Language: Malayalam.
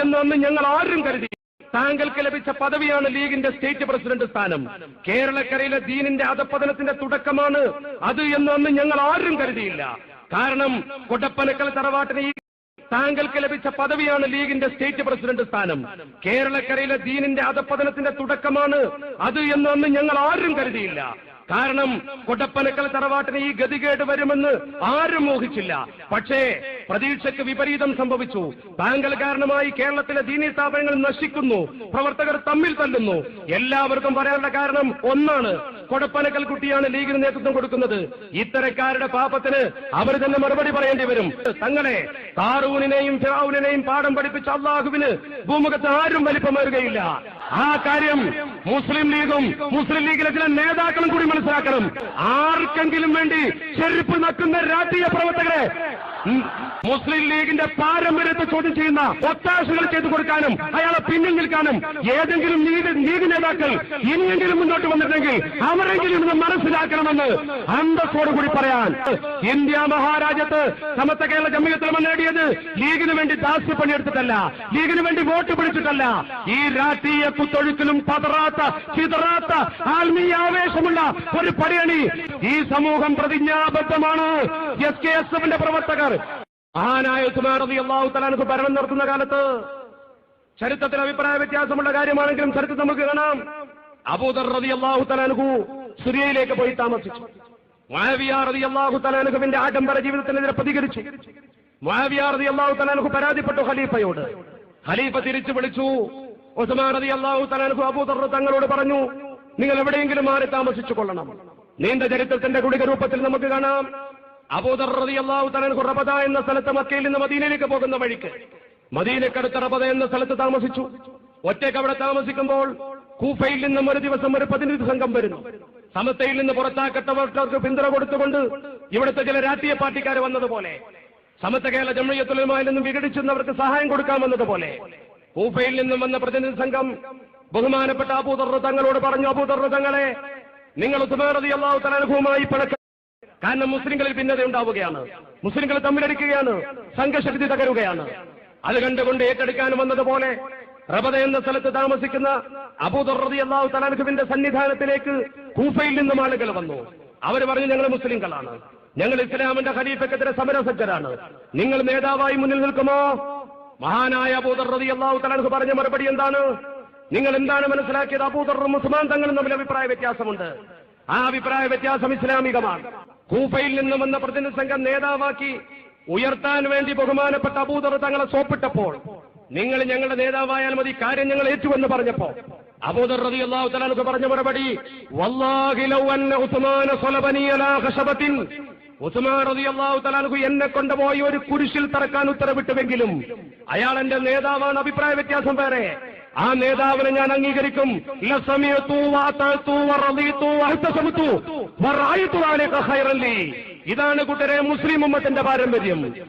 എന്ന് അന്ന് ഞങ്ങൾ ആരും കരുതി. താങ്കൾക്ക് ലഭിച്ച പദവിയാണ് ലീഗിന്റെ സ്റ്റേറ്റ് പ്രസിഡന്റ് സ്ഥാനം. കേരളക്കരയിലെ ദീനിന്റെ അധപ്പതനത്തിന്റെ തുടക്കമാണ് അത് എന്ന് അന്ന് ഞങ്ങൾ ആരും കരുതിയില്ല. കാരണം കൊടപ്പനക്കൽ തറവാട്ടിന് താങ്കൾക്ക് ലഭിച്ച പദവിയാണ് ലീഗിന്റെ സ്റ്റേറ്റ് പ്രസിഡന്റ് സ്ഥാനം. കേരളക്കരയിലെ ദീനിന്റെ അധപ്പതനത്തിന്റെ തുടക്കമാണ് അത് എന്ന് അന്ന് ഞങ്ങൾ ആരും കരുതിയില്ല. കാരണം കൊടപ്പനക്കൽ തറവാട്ടിന് ഈ ഗതികേട് വരുമെന്ന് ആരും മോഹിച്ചില്ല പക്ഷേ പ്രതീക്ഷയ്ക്ക് വിപരീതം സംഭവിച്ചു. താങ്കൾ കാരണമായി കേരളത്തിലെ ദീനി സ്ഥാപനങ്ങൾ നശിക്കുന്നു. പ്രവർത്തകർ തമ്മിൽ തല്ലുന്നു. എല്ലാവർക്കും പറയാനുള്ള കാരണം ഒന്നാണ്. കൊടപ്പനക്കൽ കുട്ടിയാണ് ലീഗിന് നേതൃത്വം കൊടുക്കുന്നത്. ഇത്തരക്കാരുടെ പാപത്തിന് അവർ തന്നെ മറുപടി പറയേണ്ടി വരും. തങ്ങളെ താറൂനിനെയും ഫിറൌനിനെയും പാഠം പഠിപ്പിച്ച അള്ളാഹുവിന് ഭൂമുഖത്ത് ആരും വലിപ്പമേറുകയില്ല. ആ കാര്യം മുസ്ലിം ലീഗും മുസ്ലിം ലീഗിലെ ചില നേതാക്കളും കൂടി മനസ്സിലാക്കണം ആർക്കെങ്കിലും വേണ്ടി ചെരുപ്പ് നക്കുന്ന രാഷ്ട്രീയ പ്രവർത്തകരെ മുസ്ലിം ലീഗിന്റെ പാരമ്പര്യത്തെ ചോദ്യം ചെയ്യുന്ന ഒത്താശകൾ ചെയ്തു കൊടുക്കാനും അയാളെ പിന്നിൽ നിൽക്കാനും ഏതെങ്കിലും ലീഗ് നേതാക്കൾ ഇനിയെങ്കിലും മുന്നോട്ട് വന്നിട്ടെങ്കിൽ അവരെങ്കിലും ഇത് മനസ്സിലാക്കണമെന്ന് അന്തസ്സോടുകൂടി പറയാൻ ഇന്ത്യ മഹാരാജ്യത്ത് സമത്ത കേരള ജമ്മിയത്തിൽ നേടിയത് ലീഗിന് വേണ്ടി ദാസ്യപ്പണിയെടുത്തിട്ടല്ല ലീഗിന് വേണ്ടി വോട്ട് പിടിച്ചിട്ടല്ല. ഈ രാഷ്ട്രീയ കുത്തൊഴുക്കിലും പതറാത്ത ചിതറാത്ത ആത്മീയ ആവേശമുള്ള ഒരു പണിയണി ഈ സമൂഹം പ്രതിജ്ഞാബദ്ധമാണ്. എസ് കെ എസ് എഫിന്റെ പ്രവർത്തകർ. മഹാനായ ഉസ്മാൻ റളിയല്ലാഹു അള്ളാഹു തലാനക്ക് ഭരണം നടത്തുന്ന കാലത്ത് ചരിത്രത്തിൽ അഭിപ്രായ വ്യത്യാസമുള്ള കാര്യമാണെങ്കിലും ചരിത്രം നമുക്ക് കാണാം. അബൂദർ റതി അള്ളാഹു തലാനുഹു സിറിയയിലേക്ക് പോയി താമസിച്ചു. മാവിയ റതി അള്ളാഹു തലാനുഹുവിന്റെ ആഡംബര ജീവിതത്തിനെതിരെ പ്രതികരിച്ചു. മാവിയ റതി അള്ളാഹു തലാനുഹു പരാതിപ്പെട്ടു ഖലീഫയോട്. ഖലീഫ തിരിച്ചു വിളിച്ചു. ഉസ്മാൻ റതി അള്ളാഹു തലാനുഹു അബൂദർ തങ്ങളോട് പറഞ്ഞു നിങ്ങൾ എവിടെയെങ്കിലും മാറി താമസിച്ചു കൊള്ളണം. നീണ്ട ചരിത്രത്തിന്റെ കുടിക രൂപത്തിൽ നമുക്ക് കാണാം. അബൂദർ റളിയല്ലാഹു അള്ളാഹു തലാനുഹു റബദ എന്ന സ്ഥലത്ത് മക്കയിൽ നിന്ന് മദീനയിലേക്ക് പോകുന്ന വഴിക്ക് മദീനക്കടുത്ത റബദ എന്ന സ്ഥലത്ത് താമസിച്ചു. ഒറ്റയ്ക്ക് അവിടെ താമസിക്കുമ്പോൾ കൂഫയിൽ നിന്നും ഒരു ദിവസം ഒരു പ്രതിനിധി സംഘം വരുന്നു. സമത്തയിൽ നിന്ന് പുറത്താക്കപ്പെട്ടവർക്ക് പിന്തുണ കൊടുത്തുകൊണ്ട് ഇവിടുത്തെ ചില രാഷ്ട്രീയ പാർട്ടിക്കാർ വന്നതുപോലെ സമത്ത കേരള ജമ്മിയത്തുലമായി നിന്നും വിഘടിച്ചവർക്ക് സഹായം കൊടുക്കാൻ വന്നതുപോലെ കൂഫയിൽ നിന്നും വന്ന പ്രതിനിധി സംഘം ബഹുമാനപ്പെട്ട അബൂദർ തങ്ങളോട് പറഞ്ഞു അബൂദർ തങ്ങളെ നിങ്ങൾ ഉസ്മാനതി അള്ളാഹു തലാനുഭവമായി പണക്ക കാരണം മുസ്ലിങ്ങളിൽ ഭിന്നത ഉണ്ടാവുകയാണ്. മുസ്ലിങ്ങൾ തമ്മിലടിക്കുകയാണ്. സംഘശക്തി തകരുകയാണ്. അത് കണ്ടുകൊണ്ട് ഏറ്റെടുക്കാൻ വന്നതുപോലെ റബദ എന്ന സ്ഥലത്ത് താമസിക്കുന്ന അബൂദർറതി അള്ളാഹു തലാനുഖുവിന്റെ സന്നിധാനത്തിലേക്ക് കൂഫയിൽ നിന്നും ആളുകൾ വന്നു. അവർ പറഞ്ഞു ഞങ്ങൾ മുസ്ലിങ്ങളാണ് ഞങ്ങൾ ഇസ്ലാമിന്റെ ഖലീഫക്കെതിരെ സമരസജ്ജരാണ്. നിങ്ങൾ നേതാവായി മുന്നിൽ നിൽക്കുമോ? മഹാനായ അബൂദർറതി അള്ളാഹു തലാൻഖു പറഞ്ഞ മറുപടി എന്താണ്? നിങ്ങൾ എന്താണ് മനസ്സിലാക്കിയത്? അബൂദർ മുസ്മാൻ തങ്ങളും തമ്മിൽ അഭിപ്രായ വ്യത്യാസമുണ്ട്. ആ അഭിപ്രായ വ്യത്യാസം ഇസ്ലാമികമാണ്. കൂഫയിൽ നിന്നും വന്ന പ്രതിനിധി സംഘം നേതാവാക്കി ഉയർത്താൻ വേണ്ടി ബഹുമാനപ്പെട്ട അബൂദർ തങ്ങളെ സോപ്പിട്ടപ്പോൾ നിങ്ങൾ ഞങ്ങളുടെ നേതാവായാൽ മതി കാര്യം ഞങ്ങൾ ഏറ്റുവെന്ന് പറഞ്ഞപ്പോ അബൂദർ റതി അള്ളാഹു തലാനൊക്കെ പറഞ്ഞ മറുപടി ഉസ്മാൻ റതി അള്ളാഹു തലാനു എന്നെ കൊണ്ടുപോയി ഒരു കുരിശിൽ തറക്കാൻ ഉത്തരവിട്ടുവെങ്കിലും അയാൾ എന്റെ നേതാവാണ് അഭിപ്രായ വ്യത്യാസം വേറെ. ആ നേതാവിനെ ഞാൻ അംഗീകരിക്കും. ഇതാണ് കൂട്ടരെ മുസ്ലിം ഉമ്മത്തിന്റെ പാരമ്പര്യം.